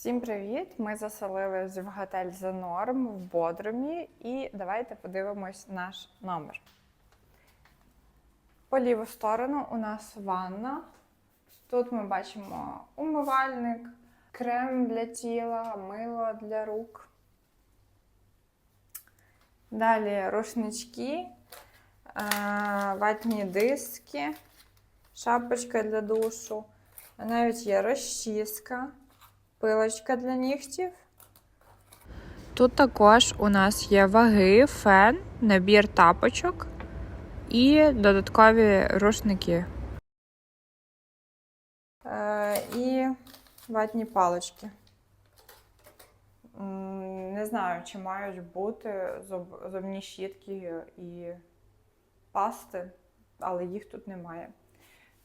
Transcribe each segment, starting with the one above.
Всім привіт! Ми заселились в готель The Norm в Бодрумі і давайте подивимось наш номер. По ліву сторону у нас ванна. Тут ми бачимо умивальник, крем для тіла, мило для рук. Далі рушнички, е, ватні диски, шапочка для душу. Навіть є розчіска пилочка для нігтів. Тут також у нас є ваги, фен, набір тапочок і додаткові рушники. Е, і ватні палички. М, Не знаю, чи мають бути зуб, зубні щітки і пасти, але їх тут немає.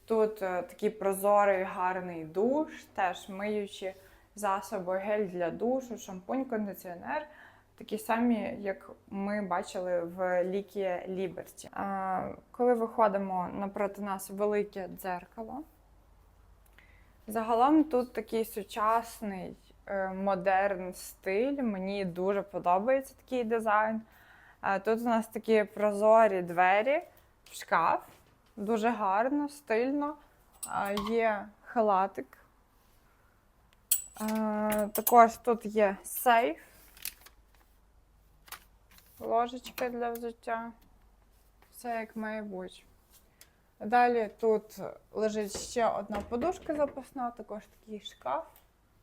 Тут е, такий прозорий гарний душ, теж миючі засоби, гель для душу, шампунь, кондиціонер. Такі самі, як ми бачили в лікі Ліберті. Коли виходимо напроти нас велике дзеркало. Загалом тут такий сучасний е, модерн стиль. Мені дуже подобається такий дизайн. Тут у нас такі прозорі двері шкаф. Дуже гарно, стильно. Є халатик. Е, Також тут є сейф, ложечка для взуття. Все як має бути. Далі тут лежить ще одна подушка запасна, також такий шкаф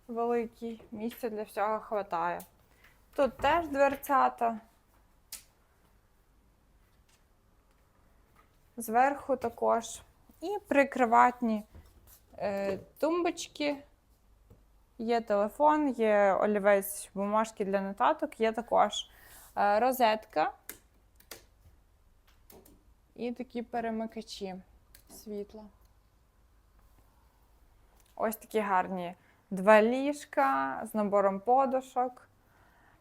великий, місця для всього хватає. Тут теж дверцята. Зверху також. І прикриватні е, тумбочки. Є телефон, є олівець бумажки для нотаток, є також е, розетка і такі перемикачі світла. Ось такі гарні два ліжка з набором подушок.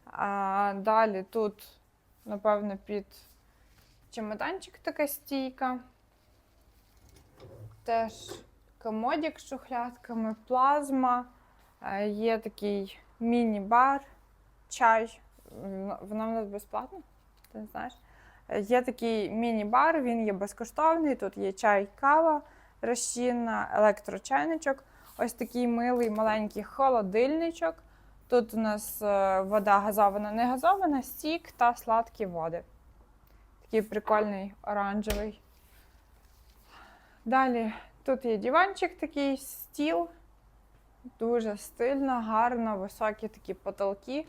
А, далі тут, напевно, під чемоданчик така стійка. Теж комодік з шухлядками, плазма. Е, Є такий міні-бар, чай. Воно в нас безплатно, ти не знаєш. Е, Є такий міні-бар, він є безкоштовний. Тут є чай, кава розчинна, електрочайничок. Ось такий милий маленький холодильничок. Тут у нас е, вода газована, не газована, стік та сладкі води. Такий прикольний оранжевий. Далі тут є диванчик, такий стіл. Дуже стильно, гарно, високі такі потолки.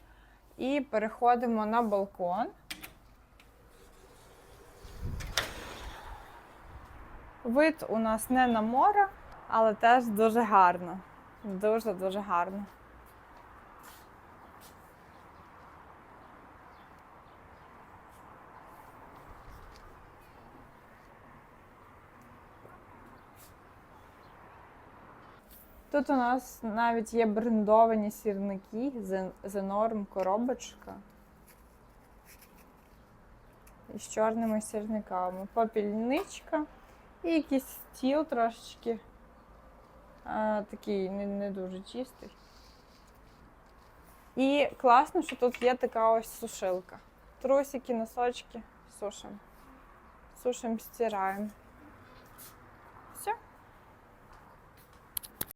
І переходимо на балкон. Вид у нас не на море, але теж дуже гарно. Дуже-дуже гарно. Тут у нас навіть є брендовані сірники, The Norm коробочка. Із чорними сірниками. Попільничка і якийсь стіл трошечки. А, такий не, не дуже чистий. І класно, що тут є така ось сушилка. Трусики, носочки сушимо. Сушимо, стираємо.